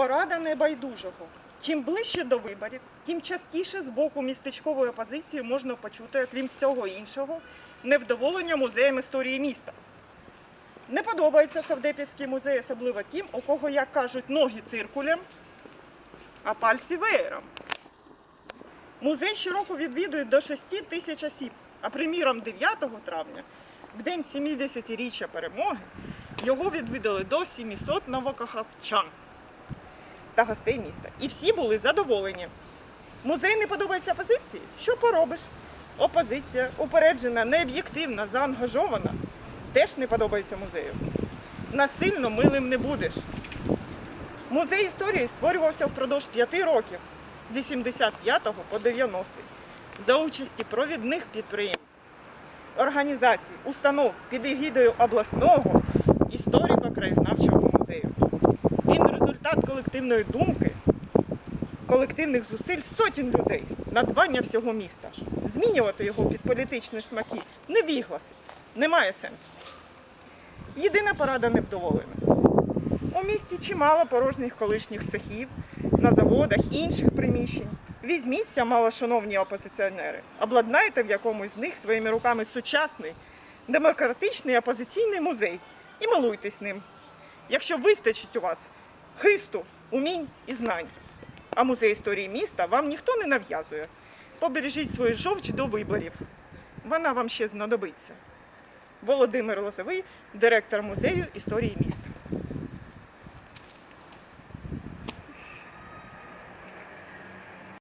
Порада небайдужого. Чим ближче до виборів, тим частіше з боку містечкової опозиції можна почути, окрім всього іншого, невдоволення музеєм історії міста. Не подобається Савдепівський музей, особливо тим, у кого, як кажуть, ноги циркулем, а пальці веєром. Музей щороку відвідують до 6 тисяч осіб, а приміром 9 травня, в день 70-річчя перемоги, його відвідали до 700 новокахавчан та гостей міста. І всі були задоволені. Музей не подобається опозиції? Що поробиш? Опозиція упереджена, необ'єктивна, заангажована, теж не подобається музею. Насильно милим не будеш. Музей історії створювався впродовж п'яти років з 85 по 90 за участі провідних підприємств, організацій, установ під егідою обласного історико-краєзнавчого колективної думки, колективних зусиль сотень людей, надбання всього міста. Змінювати його під політичні смаки невігласи, немає сенсу. Єдина порада невдоволена. У місті чимало порожніх колишніх цехів, на заводах інших приміщень. Візьміться, малошановні опозиціонери, обладнайте в якомусь з них своїми руками сучасний, демократичний опозиційний музей і милуйтесь ним. Якщо вистачить у вас хисту, умінь і знань. А музей історії міста вам ніхто не нав'язує. Побережіть свою жовч до виборів. Вона вам ще знадобиться. Володимир Лозовий, директор музею історії міста.